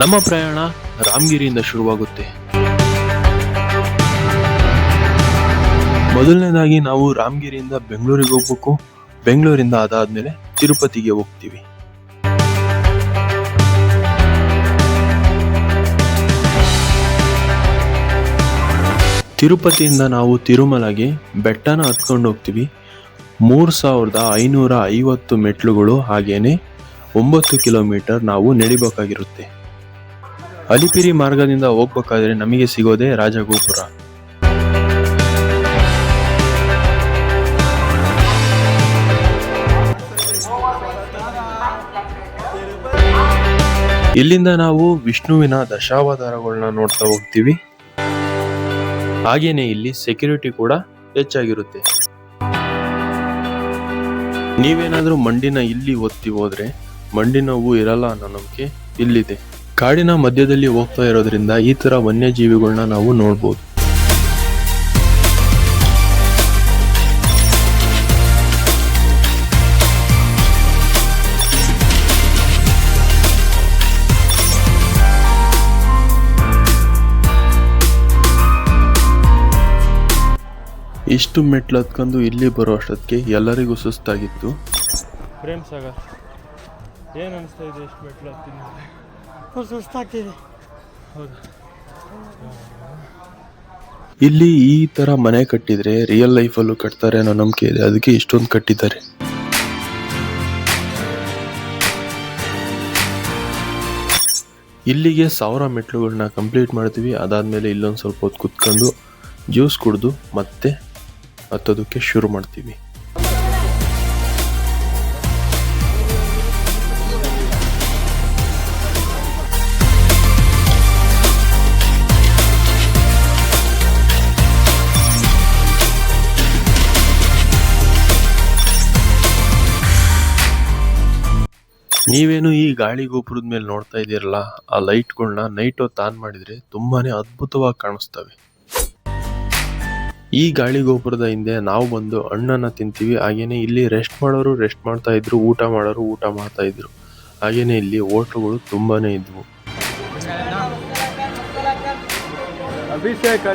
ನಮ್ಮ ಪ್ರಯಾಣ ರಾಮಗಿರಿಯಿಂದ ಶುರುವಾಗುತ್ತೆ. ಮೊದಲನೇದಾಗಿ ನಾವು ರಾಮಗಿರಿಯಿಂದ ಬೆಂಗಳೂರಿಗೆ ಹೋಗ್ಬೇಕು. ಬೆಂಗಳೂರಿಂದ ಅದಾದ್ಮೇಲೆ ತಿರುಪತಿಗೆ ಹೋಗ್ತೀವಿ. ತಿರುಪತಿಯಿಂದ ನಾವು ತಿರುಮಲಗೆ ಬೆಟ್ಟನ ಹತ್ಕೊಂಡು ಹೋಗ್ತೀವಿ. ಮೂರು ಸಾವಿರದ ಐನೂರ ಐವತ್ತು ಮೆಟ್ಲುಗಳು ಹಾಗೇನೆ ಒಂಬತ್ತು ಕಿಲೋಮೀಟರ್ ನಾವು ನಡಿಬೇಕಾಗಿರುತ್ತೆ. ಅಲಿಪಿರಿ ಮಾರ್ಗದಿಂದ ಹೋಗ್ಬೇಕಾದ್ರೆ ನಮಗೆ ಸಿಗೋದೇ ರಾಜಗೋಪುರ. ಇಲ್ಲಿಂದ ನಾವು ವಿಷ್ಣುವಿನ ದಶಾವತಾರಗಳನ್ನ ನೋಡ್ತಾ ಹೋಗ್ತೀವಿ. ಹಾಗೇನೆ ಇಲ್ಲಿ ಸೆಕ್ಯೂರಿಟಿ ಕೂಡ ಹೆಚ್ಚಾಗಿರುತ್ತೆ. ನೀವೇನಾದ್ರೂ ಮಂಡಿನ ಇಲ್ಲಿ ಒತ್ತಿ ಹೋದ್ರೆ ಮಂಡಿ ನೋವು ಇರಲ್ಲ ಅನ್ನೋ ನಂಬಿಕೆ ಇಲ್ಲಿದೆ. ಕಾಡಿನ ಮಧ್ಯದಲ್ಲಿ ಹೋಗ್ತಾ ಇರೋದ್ರಿಂದ ಈ ತರ ವನ್ಯಜೀವಿಗಳನ್ನ ನಾವು ನೋಡ್ಬೋದು. ಇಷ್ಟು ಮೆಟ್ಲು ಹತ್ಕೊಂಡು ಇಲ್ಲಿ ಬರೋ ಅಷ್ಟೊತ್ತಿಗೆ ಎಲ್ಲರಿಗೂ ಸುಸ್ತಾಗಿತ್ತು. ಪ್ರೇಮ್ ಸಾಗರ್, ಏನು ಅನಿಸ್ತಾ ಇದೆ ಇಷ್ಟು ಮೆಟ್ಲು ಸುಸ್ತಾಗ್ತಿದೆ ಇಲ್ಲಿ ಈ ತರ ಮನೆ ಕಟ್ಟಿದ್ರೆ ರಿಯಲ್ ಲೈಫಲ್ಲೂ ಕಟ್ತಾರೆ ಅನ್ನೋ ನಂಬಿಕೆ ಇದೆ. ಅದಕ್ಕೆ ಇಷ್ಟೊಂದು ಕಟ್ಟಿದ್ದಾರೆ. ಇಲ್ಲಿಗೆ ಸಾವಿರ ಮೆಟ್ಲುಗಳನ್ನ ಕಂಪ್ಲೀಟ್ ಮಾಡ್ತೀವಿ. ಅದಾದ್ಮೇಲೆ ಇಲ್ಲೊಂದು ಸ್ವಲ್ಪ ಹೊತ್ತು ಕುತ್ಕೊಂಡು ಜ್ಯೂಸ್ ಕುಡಿದು ಮತ್ತೆ ಹತ್ತೋದಕ್ಕೆ ಶುರು ಮಾಡ್ತೀವಿ. ನೀವೇನು ಈ ಗಾಳಿ ಗೋಪುರದ ಮೇಲೆ ನೋಡ್ತಾ ಇದ್ದೀರಲ್ಲ, ಆ ಲೈಟ್ಗಳನ್ನ ನೈಟ್ ಹೊತ್ತು ಆನ್ ಮಾಡಿದ್ರೆ ತುಂಬಾನೇ ಅದ್ಭುತವಾಗಿ ಕಾಣಿಸ್ತವೆ. ಈ ಗಾಳಿ ಗೋಪುರದ ಹಿಂದೆ ನಾವು ಬಂದು ಹಣ್ಣನ್ನ ತಿಂತೀವಿ, ಹಾಗೇನೆ ಇಲ್ಲಿ ರೆಸ್ಟ್ ಮಾಡೋರು ರೆಸ್ಟ್ ಮಾಡ್ತಾ ಇದ್ರು, ಊಟ ಮಾಡೋರು ಊಟ ಮಾಡ್ತಾ ಇದ್ರು. ಹಾಗೇನೆ ಇಲ್ಲಿ ಹೋಟ್ಲುಗಳು ತುಂಬಾನೇ ಇದ್ವು. ಅಭಿಷೇಕ್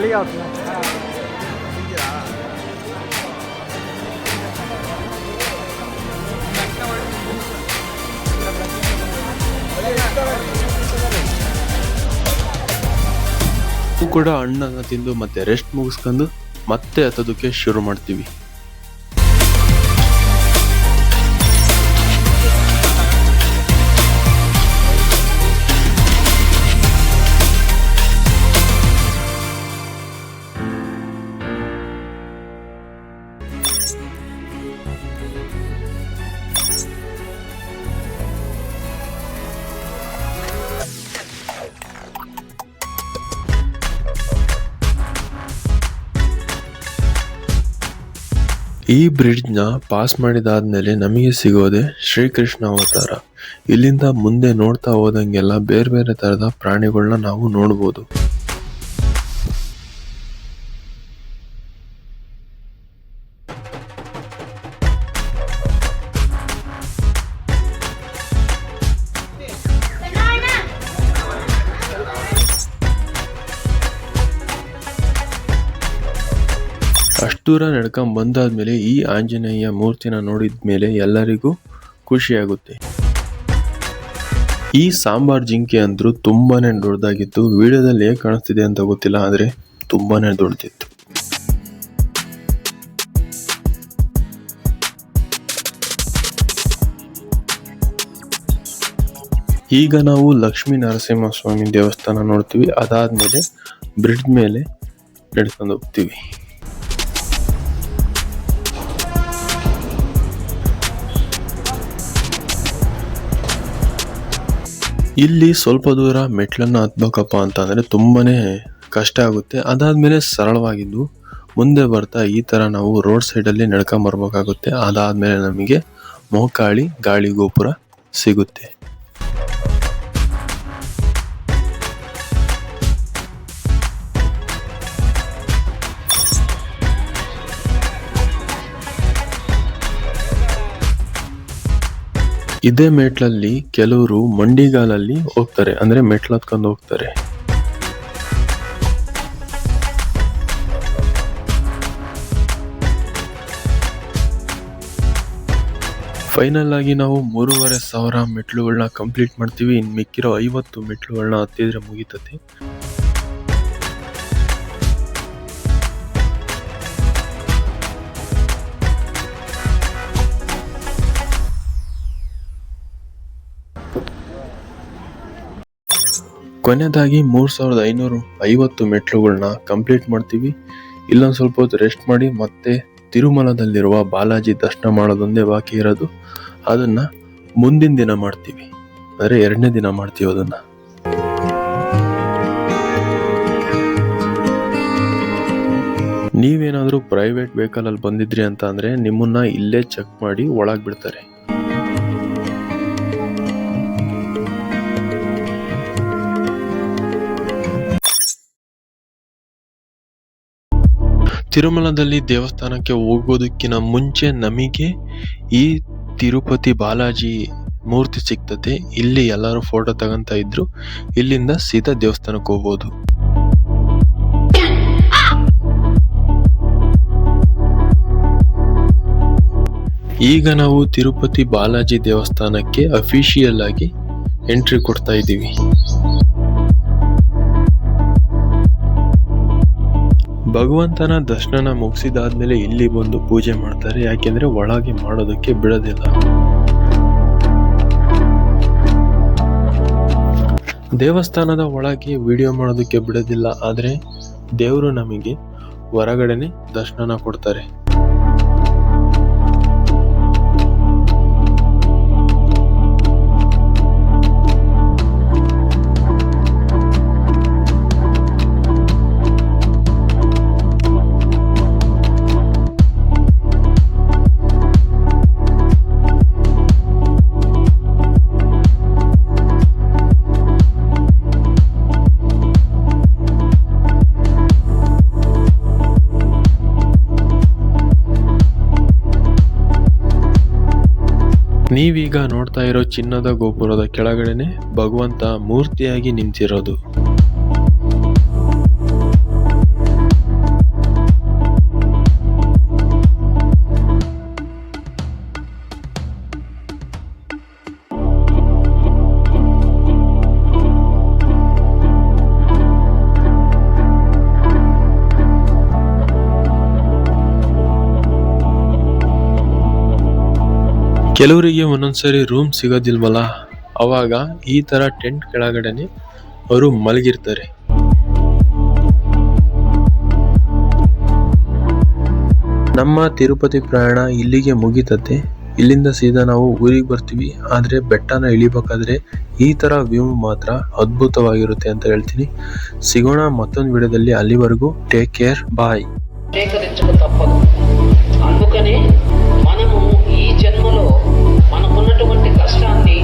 ಕೂಡ ಅಣ್ಣನ ತಿಂದು ಮತ್ತೆ ರೆಸ್ಟ್ ಮುಗಿಸ್ಕೊಂಡು ಮತ್ತೆ ಹತ್ತೋದಕ್ಕೆ ಶುರು ಮಾಡ್ತೀವಿ. ಈ ಬ್ರಿಡ್ಜ್ನ ಪಾಸ್ ಮಾಡಿದಾದ್ಮೇಲೆ ನಮಗೆ ಸಿಗೋದೆ ಶ್ರೀಕೃಷ್ಣ ಅವತಾರ. ಇಲ್ಲಿಂದ ಮುಂದೆ ನೋಡ್ತಾ ಹೋದಂಗೆಲ್ಲ ಬೇರೆ ಬೇರೆ ತರದ ಪ್ರಾಣಿಗಳನ್ನ ನಾವು ನೋಡ್ಬೋದು. ದೂರ ನಡ್ಕೊಂಡ್ ಬಂದಾದ್ಮೇಲೆ ಈ ಆಂಜನೇಯ ಮೂರ್ತಿನ ನೋಡಿದ ಮೇಲೆ ಎಲ್ಲರಿಗೂ ಖುಷಿಯಾಗುತ್ತೆ. ಈ ಸಾಂಬಾರ್ ಜಿಂಕೆ ಅಂದ್ರು ತುಂಬಾನೇ ದೊಡ್ಡದಾಗಿತ್ತು. ವಿಡಿಯೋದಲ್ಲಿ ಹೇಗೆ ಕಾಣಿಸ್ತಿದೆ ಅಂತ ಗೊತ್ತಿಲ್ಲ, ಆದ್ರೆ ತುಂಬಾನೇ ದೊಡ್ಡದಿತ್ತು. ಈಗ ನಾವು ಲಕ್ಷ್ಮೀ ನರಸಿಂಹಸ್ವಾಮಿ ದೇವಸ್ಥಾನ ನೋಡ್ತೀವಿ. ಅದಾದ್ಮೇಲೆ ಬ್ರಿಡ್ಜ್ ಮೇಲೆ ನಡ್ಕೊಂಡು ಹೋಗ್ತೀವಿ. ಇಲ್ಲಿ ಸ್ವಲ್ಪ ದೂರ ಮೆಟ್ಲನ್ನು ಹತ್ಬೇಕಪ್ಪ ಅಂತಂದ್ರೆ ತುಂಬಾನೇ ಕಷ್ಟ ಆಗುತ್ತೆ. ಅದಾದ್ಮೇಲೆ ಸರಳವಾಗಿದ್ದು ಮುಂದೆ ಬರ್ತಾ ಈ ತರ ನಾವು ರೋಡ್ ಸೈಡಲ್ಲಿ ಅಲ್ಲಿ ನಡ್ಕೊಂಡ್ ಬರ್ಬೇಕಾಗುತ್ತೆ. ಅದಾದ್ಮೇಲೆ ನಮಗೆ ಮೋಕಾಳಿ ಗಾಳಿ ಗೋಪುರ ಸಿಗುತ್ತೆ. ಇದೇ ಮೆಟ್ಲಲ್ಲಿ ಕೆಲವರು ಮಂಡಿಗಾಲಲ್ಲಿ ಹೋಗ್ತಾರೆ, ಅಂದ್ರೆ ಮೆಟ್ಲು ಹತ್ಕೊಂಡು ಹೋಗ್ತಾರೆ. ಫೈನಲ್ ಆಗಿ ನಾವು ಮೂರುವರೆ ಸಾವಿರ ಮೆಟ್ಲುಗಳನ್ನ ಕಂಪ್ಲೀಟ್ ಮಾಡ್ತೀವಿ. ಇನ್ನು ಮಿಕ್ಕಿರೋ ಐವತ್ತು ಮೆಟ್ಲುಗಳನ್ನ ಹತ್ತಿದ್ರೆ ಮುಗಿತತಿ. ಕೊನೆಯದಾಗಿ ಮೂರು ಸಾವಿರದ ಐನೂರು ಐವತ್ತು ಮೆಟ್ಲುಗಳನ್ನ ಕಂಪ್ಲೀಟ್ ಮಾಡ್ತೀವಿ. ಇಲ್ಲೊಂದು ಸ್ವಲ್ಪ ಹೊತ್ತು ರೆಸ್ಟ್ ಮಾಡಿ ಮತ್ತೆ ತಿರುಮಲದಲ್ಲಿರುವ ಬಾಲಾಜಿ ದರ್ಶನ ಮಾಡೋದೊಂದೇ ಬಾಕಿ ಇರೋದು. ಅದನ್ನು ಮುಂದಿನ ದಿನ ಮಾಡ್ತೀವಿ. ಅಂದರೆ ಎರಡನೇ ದಿನ ಮಾಡ್ತೀವಿ ಅದನ್ನು. ನೀವೇನಾದರೂ ಪ್ರೈವೇಟ್ ವೆಹಿಕಲಲ್ಲಿ ಬಂದಿದ್ರಿ ಅಂತ ಅಂದರೆ ನಿಮ್ಮನ್ನು ಇಲ್ಲೇ ಚೆಕ್ ಮಾಡಿ ಒಳಗೆ ಬಿಡ್ತಾರೆ. ತಿರುಮಲದಲ್ಲಿ ದೇವಸ್ಥಾನಕ್ಕೆ ಹೋಗೋದಕ್ಕಿಂತ ಮುಂಚೆ ನಮಗೆ ಈ ತಿರುಪತಿ ಬಾಲಾಜಿ ಮೂರ್ತಿ ಸಿಗ್ತದೆ. ಇಲ್ಲಿ ಎಲ್ಲರೂ ಫೋಟೋ ತಗೊಂತ ಇದ್ರು. ಇಲ್ಲಿಂದ ಸೀದಾ ದೇವಸ್ಥಾನಕ್ಕೆ ಹೋಗ್ಬೋದು. ಈಗ ನಾವು ತಿರುಪತಿ ಬಾಲಾಜಿ ದೇವಸ್ಥಾನಕ್ಕೆ ಅಫಿಷಿಯಲ್ ಆಗಿ ಎಂಟ್ರಿ ಕೊಡ್ತಾ ಇದ್ದೀವಿ. ಭಗವಂತನ ದರ್ಶನ ಮುಗಿಸಿದಾದ್ಮೇಲೆ ಇಲ್ಲಿ ಬಂದು ಪೂಜೆ ಮಾಡ್ತಾರೆ. ಯಾಕೆಂದ್ರೆ ಒಳಗೆ ಮಾಡೋದಕ್ಕೆ ಬಿಡೋದಿಲ್ಲ. ದೇವಸ್ಥಾನದ ಒಳಗೆ ವಿಡಿಯೋ ಮಾಡೋದಕ್ಕೆ ಬಿಡೋದಿಲ್ಲ. ಆದರೆ ದೇವರು ನಮಗೆ ಹೊರಗಡೆನೆ ದರ್ಶನ ಕೊಡ್ತಾರೆ. ನೀವೀಗ ನೋಡ್ತಾ ಇರೋ ಚಿನ್ನದ ಗೋಪುರದ ಕೆಳಗಡೆನೆ ಭಗವಂತ ಮೂರ್ತಿಯಾಗಿ ನಿಂತಿರೋದು. ಕೆಲವರಿಗೆ ಒಂದೊಂದ್ಸರಿ ರೂಮ್ ಸಿಗೋದಿಲ್ವಲ್ಲ ಅವಾಗ ಈ ತರ ಟೆಂಟ್ ಕೆಳಗಡೆನೆ ಅವರು ಮಲಗಿರ್ತಾರೆ ನಮ್ಮ ತಿರುಪತಿ ಪ್ರಯಾಣ ಇಲ್ಲಿಗೆ ಮುಗಿತತೆ ಇಲ್ಲಿಂದ ಸೀದಾ ನಾವು ಊರಿಗೆ ಬರ್ತೀವಿ ಆದ್ರೆ ಬೆಟ್ಟನ ಇಳಿಬೇಕಾದ್ರೆ ಈ ತರ ವ್ಯೂ ಮಾತ್ರ ಅದ್ಭುತವಾಗಿರುತ್ತೆ ಅಂತ ಹೇಳ್ತೀನಿ ಸಿಗೋಣ ಮತ್ತೊಂದು ವಿಡಿಯೋದಲ್ಲಿ ಅಲ್ಲಿವರೆಗೂ ಟೇಕ್ ಕೇರ್ ಬಾಯ್ స్వీకరించక తప్పదు అందుకని ఉన్నటువంటి కష్టాన్ని